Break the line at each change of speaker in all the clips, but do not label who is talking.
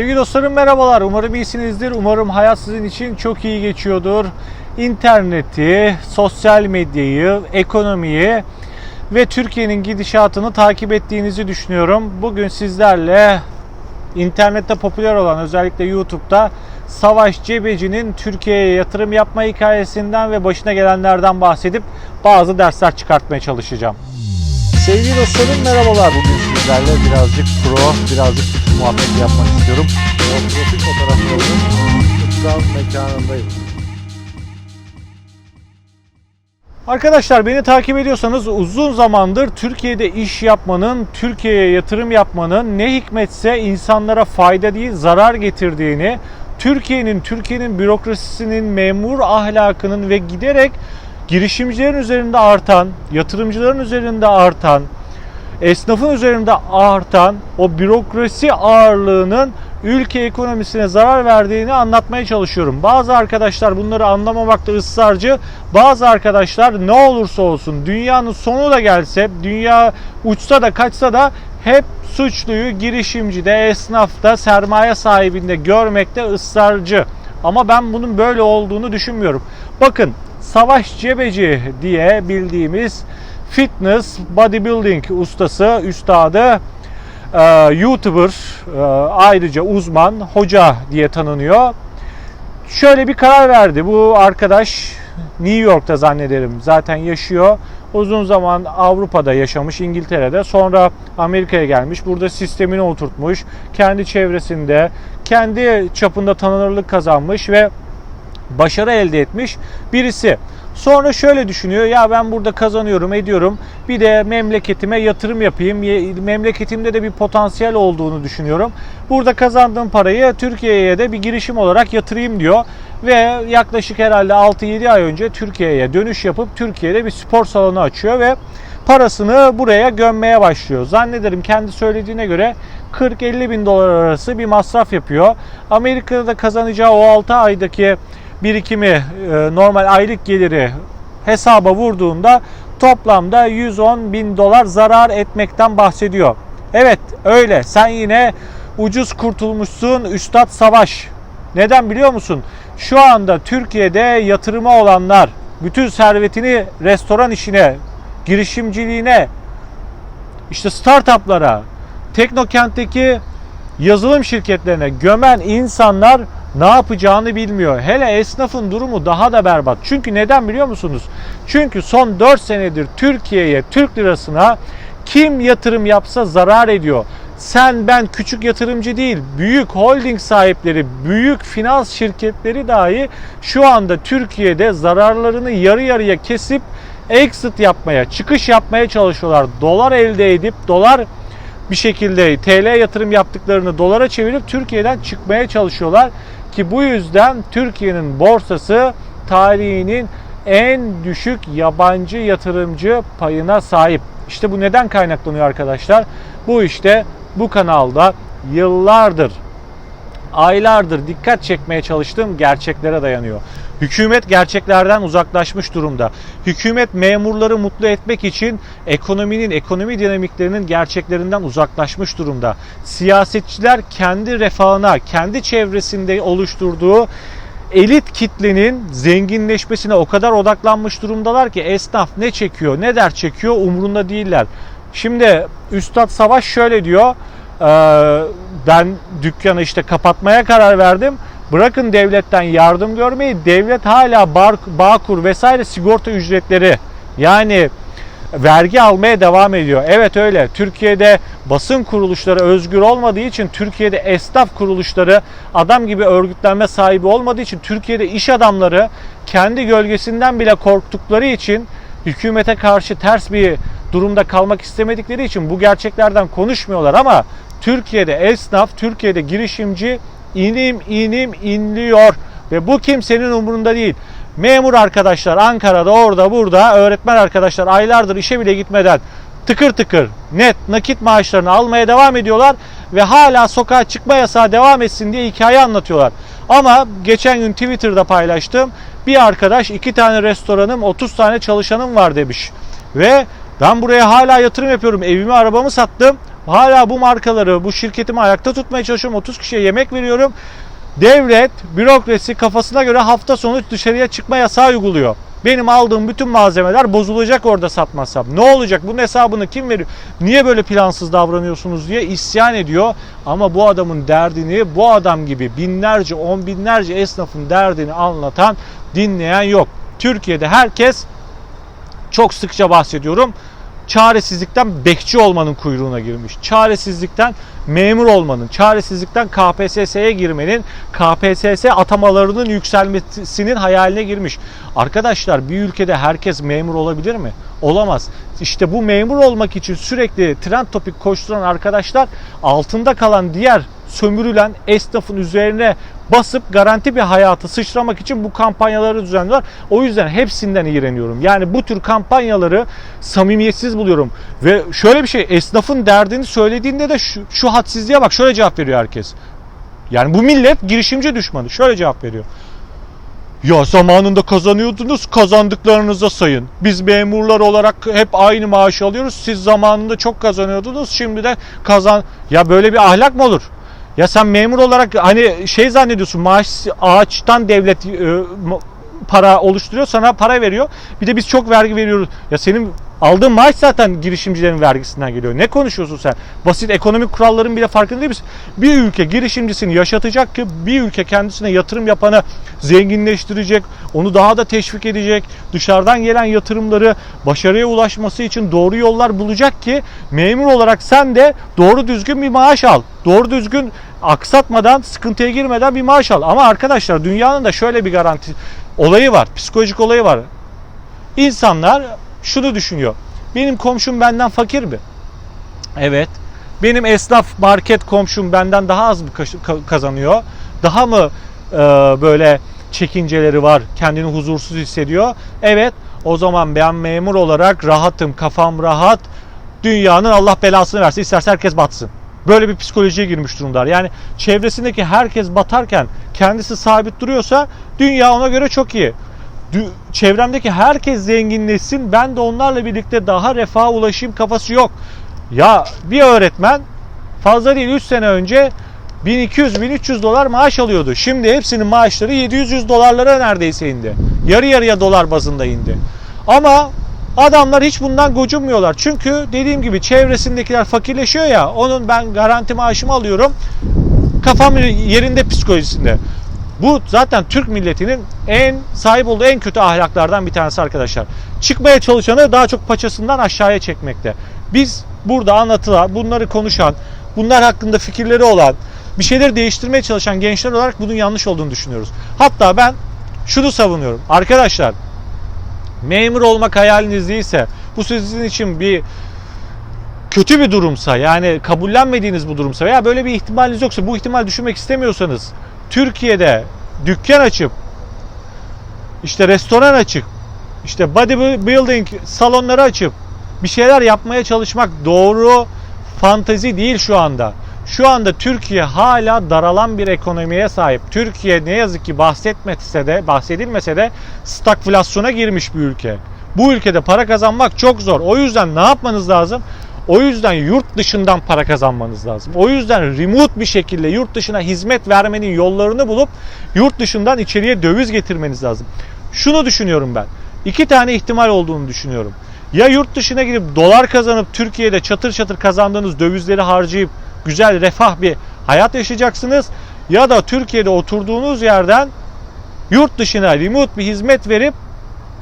Sevgili dostlarım merhabalar. Umarım iyisinizdir. Umarım hayat sizin için çok iyi geçiyordur. İnterneti, sosyal medyayı, ekonomiyi ve Türkiye'nin gidişatını takip ettiğinizi düşünüyorum. Bugün sizlerle internette popüler olan özellikle YouTube'da Savaş Cebeci'nin Türkiye'ye yatırım yapma hikayesinden ve başına gelenlerden bahsedip bazı dersler çıkartmaya çalışacağım. Sevgili dostlarım merhabalar. Bugün sizlerle birazcık pro, birazcık küçük muhabbet yapmak istiyorum. O profil fotoğraflarının kutsal mekanındayım. Arkadaşlar beni takip ediyorsanız uzun zamandır Türkiye'de iş yapmanın, Türkiye'ye yatırım yapmanın ne hikmetse insanlara fayda değil zarar getirdiğini, Türkiye'nin, Türkiye'nin bürokrasisinin, memur ahlakının ve giderek girişimcilerin üzerinde artan, yatırımcıların üzerinde artan, esnafın üzerinde artan o bürokrasi ağırlığının ülke ekonomisine zarar verdiğini anlatmaya çalışıyorum. Bazı arkadaşlar bunları anlamamakta ısrarcı. Bazı arkadaşlar ne olursa olsun dünyanın sonu da gelse, dünya uçsa da kaçsa da hep suçluyu girişimcide, esnafta, sermaye sahibinde görmekte ısrarcı. Ama ben bunun böyle olduğunu düşünmüyorum. Bakın Savaş Cebeci diye bildiğimiz fitness bodybuilding ustası, üstadı, e, YouTuber, e, ayrıca uzman, hoca diye tanınıyor. Şöyle bir karar verdi. Bu arkadaş New York'ta zannederim zaten yaşıyor. Uzun zaman Avrupa'da yaşamış, İngiltere'de. Sonra Amerika'ya gelmiş. Burada sistemini oturtmuş. Kendi çevresinde, kendi çapında tanınırlık kazanmış ve başarı elde etmiş birisi. Sonra şöyle düşünüyor ya ben burada kazanıyorum ediyorum bir de memleketime yatırım yapayım memleketimde de bir potansiyel olduğunu düşünüyorum. Burada kazandığım parayı Türkiye'ye de bir girişim olarak yatırayım diyor ve yaklaşık herhalde 6-7 ay önce Türkiye'ye dönüş yapıp Türkiye'de bir spor salonu açıyor ve parasını buraya gömmeye başlıyor. Zannederim kendi söylediğine göre 40-50 bin dolar arası bir masraf yapıyor. Amerika'da kazanacağı o 6 aydaki birikimi e, normal aylık geliri hesaba vurduğunda toplamda 110 bin dolar zarar etmekten bahsediyor. Evet öyle sen yine ucuz kurtulmuşsun Üstad Savaş. Neden biliyor musun? Şu anda Türkiye'de yatırıma olanlar bütün servetini restoran işine, girişimciliğine, işte startuplara, Teknokent'teki yazılım şirketlerine gömen insanlar ne yapacağını bilmiyor. Hele esnafın durumu daha da berbat. Çünkü neden biliyor musunuz? Çünkü son 4 senedir Türkiye'ye, Türk lirasına kim yatırım yapsa zarar ediyor. Sen ben küçük yatırımcı değil, büyük holding sahipleri, büyük finans şirketleri dahi şu anda Türkiye'de zararlarını yarı yarıya kesip exit yapmaya, çıkış yapmaya çalışıyorlar. Dolar elde edip dolar bir şekilde TL yatırım yaptıklarını dolara çevirip Türkiye'den çıkmaya çalışıyorlar ki bu yüzden Türkiye'nin borsası tarihinin en düşük yabancı yatırımcı payına sahip. İşte bu neden kaynaklanıyor arkadaşlar? Bu işte bu kanalda yıllardır aylardır dikkat çekmeye çalıştığım gerçeklere dayanıyor. Hükümet gerçeklerden uzaklaşmış durumda. Hükümet memurları mutlu etmek için ekonominin, ekonomi dinamiklerinin gerçeklerinden uzaklaşmış durumda. Siyasetçiler kendi refahına, kendi çevresinde oluşturduğu elit kitlenin zenginleşmesine o kadar odaklanmış durumdalar ki esnaf ne çekiyor, ne der çekiyor umrunda değiller. Şimdi Üstad Savaş şöyle diyor. Ee, ben dükkanı işte kapatmaya karar verdim. Bırakın devletten yardım görmeyi. Devlet hala bar, Bağkur vesaire sigorta ücretleri yani vergi almaya devam ediyor. Evet öyle. Türkiye'de basın kuruluşları özgür olmadığı için Türkiye'de esnaf kuruluşları adam gibi örgütlenme sahibi olmadığı için Türkiye'de iş adamları kendi gölgesinden bile korktukları için hükümete karşı ters bir durumda kalmak istemedikleri için bu gerçeklerden konuşmuyorlar ama Türkiye'de esnaf, Türkiye'de girişimci inim inim inliyor ve bu kimsenin umurunda değil. Memur arkadaşlar Ankara'da orada burada öğretmen arkadaşlar aylardır işe bile gitmeden tıkır tıkır net nakit maaşlarını almaya devam ediyorlar ve hala sokağa çıkma yasağı devam etsin diye hikaye anlatıyorlar. Ama geçen gün Twitter'da paylaştım. Bir arkadaş iki tane restoranım 30 tane çalışanım var demiş. Ve ben buraya hala yatırım yapıyorum. Evimi arabamı sattım. Hala bu markaları, bu şirketimi ayakta tutmaya çalışıyorum. 30 kişiye yemek veriyorum. Devlet, bürokrasi kafasına göre hafta sonu dışarıya çıkma yasağı uyguluyor. Benim aldığım bütün malzemeler bozulacak orada satmazsam. Ne olacak? Bunun hesabını kim veriyor? Niye böyle plansız davranıyorsunuz diye isyan ediyor. Ama bu adamın derdini bu adam gibi binlerce, on binlerce esnafın derdini anlatan, dinleyen yok. Türkiye'de herkes çok sıkça bahsediyorum. Çaresizlikten bekçi olmanın kuyruğuna girmiş. Çaresizlikten memur olmanın, çaresizlikten KPSS'ye girmenin, KPSS atamalarının yükselmesinin hayaline girmiş. Arkadaşlar bir ülkede herkes memur olabilir mi? Olamaz. İşte bu memur olmak için sürekli trend topik koşturan arkadaşlar altında kalan diğer sömürülen esnafın üzerine basıp garanti bir hayatı sıçramak için bu kampanyaları düzenliyorlar. O yüzden hepsinden iğreniyorum. Yani bu tür kampanyaları samimiyetsiz buluyorum. Ve şöyle bir şey esnafın derdini söylediğinde de şu, şu hadsizliğe bak şöyle cevap veriyor herkes. Yani bu millet girişimci düşmanı. Şöyle cevap veriyor. Ya zamanında kazanıyordunuz kazandıklarınıza sayın. Biz memurlar olarak hep aynı maaş alıyoruz. Siz zamanında çok kazanıyordunuz şimdi de kazan... Ya böyle bir ahlak mı olur? Ya sen memur olarak hani şey zannediyorsun maaş ağaçtan devlet e, para oluşturuyor sana para veriyor. Bir de biz çok vergi veriyoruz. Ya senin aldığın maaş zaten girişimcilerin vergisinden geliyor. Ne konuşuyorsun sen? Basit ekonomik kuralların bile farkında değil misin? Bir ülke girişimcisini yaşatacak ki bir ülke kendisine yatırım yapanı zenginleştirecek, onu daha da teşvik edecek, dışarıdan gelen yatırımları başarıya ulaşması için doğru yollar bulacak ki memur olarak sen de doğru düzgün bir maaş al. Doğru düzgün aksatmadan, sıkıntıya girmeden bir maaş al. Ama arkadaşlar dünyanın da şöyle bir garanti olayı var. Psikolojik olayı var. İnsanlar şunu düşünüyor. Benim komşum benden fakir mi? Evet. Benim esnaf market komşum benden daha az mı kazanıyor? Daha mı e, böyle çekinceleri var? Kendini huzursuz hissediyor? Evet. O zaman ben memur olarak rahatım, kafam rahat. Dünyanın Allah belasını versin. İsterse herkes batsın. Böyle bir psikolojiye girmiş durumdalar. Yani çevresindeki herkes batarken kendisi sabit duruyorsa dünya ona göre çok iyi. Çevremdeki herkes zenginleşsin ben de onlarla birlikte daha refaha ulaşayım kafası yok. Ya bir öğretmen fazla değil 3 sene önce 1200-1300 dolar maaş alıyordu. Şimdi hepsinin maaşları 700 dolarlara neredeyse indi. Yarı yarıya dolar bazında indi. Ama Adamlar hiç bundan gocunmuyorlar. Çünkü dediğim gibi çevresindekiler fakirleşiyor ya. Onun ben garanti maaşımı alıyorum. Kafam yerinde psikolojisinde. Bu zaten Türk milletinin en sahip olduğu en kötü ahlaklardan bir tanesi arkadaşlar. Çıkmaya çalışanı daha çok paçasından aşağıya çekmekte. Biz burada anlatılan, bunları konuşan, bunlar hakkında fikirleri olan, bir şeyleri değiştirmeye çalışan gençler olarak bunun yanlış olduğunu düşünüyoruz. Hatta ben şunu savunuyorum. Arkadaşlar memur olmak hayaliniz değilse bu sizin için bir kötü bir durumsa yani kabullenmediğiniz bu durumsa veya böyle bir ihtimaliniz yoksa bu ihtimal düşünmek istemiyorsanız Türkiye'de dükkan açıp işte restoran açıp işte bodybuilding salonları açıp bir şeyler yapmaya çalışmak doğru fantezi değil şu anda. Şu anda Türkiye hala daralan bir ekonomiye sahip. Türkiye ne yazık ki bahsetmese de, bahsedilmese de stagflasyona girmiş bir ülke. Bu ülkede para kazanmak çok zor. O yüzden ne yapmanız lazım? O yüzden yurt dışından para kazanmanız lazım. O yüzden remote bir şekilde yurt dışına hizmet vermenin yollarını bulup yurt dışından içeriye döviz getirmeniz lazım. Şunu düşünüyorum ben. İki tane ihtimal olduğunu düşünüyorum. Ya yurt dışına gidip dolar kazanıp Türkiye'de çatır çatır kazandığınız dövizleri harcayıp güzel refah bir hayat yaşayacaksınız. Ya da Türkiye'de oturduğunuz yerden yurt dışına remote bir hizmet verip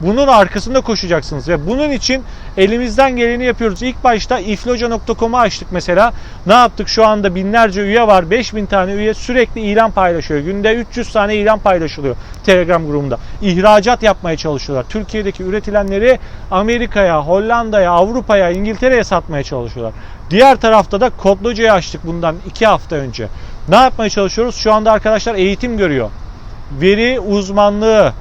bunun arkasında koşacaksınız ve bunun için elimizden geleni yapıyoruz. İlk başta ifloca.com'u açtık mesela. Ne yaptık? Şu anda binlerce üye var. 5000 tane üye sürekli ilan paylaşıyor. Günde 300 tane ilan paylaşılıyor Telegram grubunda. İhracat yapmaya çalışıyorlar. Türkiye'deki üretilenleri Amerika'ya, Hollanda'ya, Avrupa'ya, İngiltere'ye satmaya çalışıyorlar. Diğer tarafta da Kodloca'yı açtık bundan 2 hafta önce. Ne yapmaya çalışıyoruz? Şu anda arkadaşlar eğitim görüyor. Veri uzmanlığı,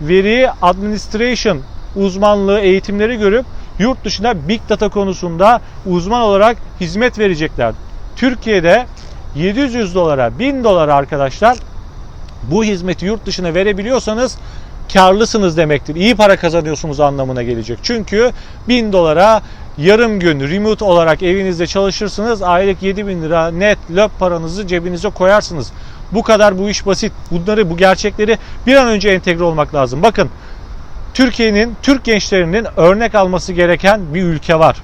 veri administration uzmanlığı eğitimleri görüp yurt dışında big data konusunda uzman olarak hizmet verecekler. Türkiye'de 700 dolara 1000 dolara arkadaşlar bu hizmeti yurt dışına verebiliyorsanız karlısınız demektir. İyi para kazanıyorsunuz anlamına gelecek. Çünkü 1000 dolara yarım gün remote olarak evinizde çalışırsınız. Aylık 7000 lira net löp paranızı cebinize koyarsınız. Bu kadar bu iş basit. Bunları bu gerçekleri bir an önce entegre olmak lazım. Bakın Türkiye'nin, Türk gençlerinin örnek alması gereken bir ülke var.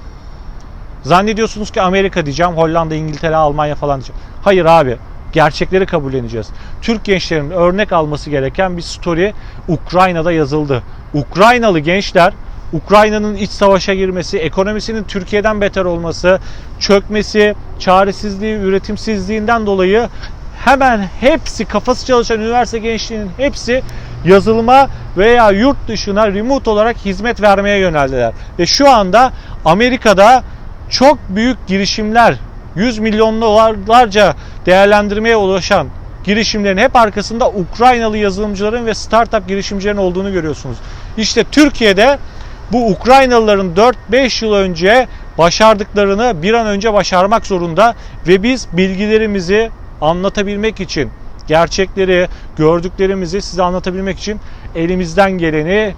Zannediyorsunuz ki Amerika diyeceğim, Hollanda, İngiltere, Almanya falan diyeceğim. Hayır abi, gerçekleri kabulleneceğiz. Türk gençlerinin örnek alması gereken bir story Ukrayna'da yazıldı. Ukraynalı gençler Ukrayna'nın iç savaşa girmesi, ekonomisinin Türkiye'den beter olması, çökmesi, çaresizliği, üretimsizliğinden dolayı hemen hepsi kafası çalışan üniversite gençliğinin hepsi yazılıma veya yurt dışına remote olarak hizmet vermeye yöneldiler. Ve şu anda Amerika'da çok büyük girişimler, 100 milyon dolarlarca değerlendirmeye ulaşan girişimlerin hep arkasında Ukraynalı yazılımcıların ve startup girişimcilerin olduğunu görüyorsunuz. İşte Türkiye'de bu Ukraynalıların 4-5 yıl önce başardıklarını bir an önce başarmak zorunda ve biz bilgilerimizi anlatabilmek için gerçekleri, gördüklerimizi size anlatabilmek için elimizden geleni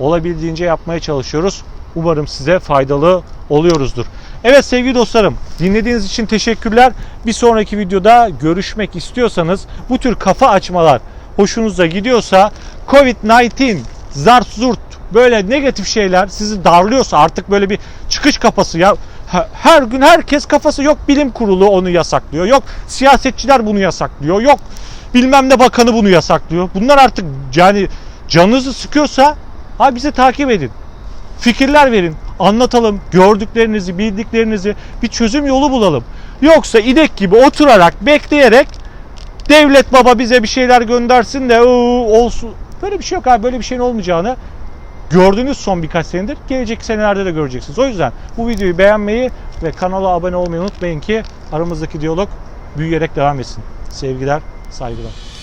olabildiğince yapmaya çalışıyoruz. Umarım size faydalı oluyoruzdur. Evet sevgili dostlarım dinlediğiniz için teşekkürler. Bir sonraki videoda görüşmek istiyorsanız bu tür kafa açmalar hoşunuza gidiyorsa Covid-19 zart zurt böyle negatif şeyler sizi darlıyorsa artık böyle bir çıkış kafası ya her gün herkes kafası yok bilim kurulu onu yasaklıyor. Yok siyasetçiler bunu yasaklıyor. Yok bilmem ne bakanı bunu yasaklıyor. Bunlar artık yani canınızı sıkıyorsa ha bizi takip edin. Fikirler verin. Anlatalım. Gördüklerinizi, bildiklerinizi bir çözüm yolu bulalım. Yoksa idek gibi oturarak, bekleyerek devlet baba bize bir şeyler göndersin de "Oo, olsun. Böyle bir şey yok abi. Böyle bir şeyin olmayacağını gördünüz son birkaç senedir. Gelecek senelerde de göreceksiniz. O yüzden bu videoyu beğenmeyi ve kanala abone olmayı unutmayın ki aramızdaki diyalog büyüyerek devam etsin. Sevgiler, saygılar.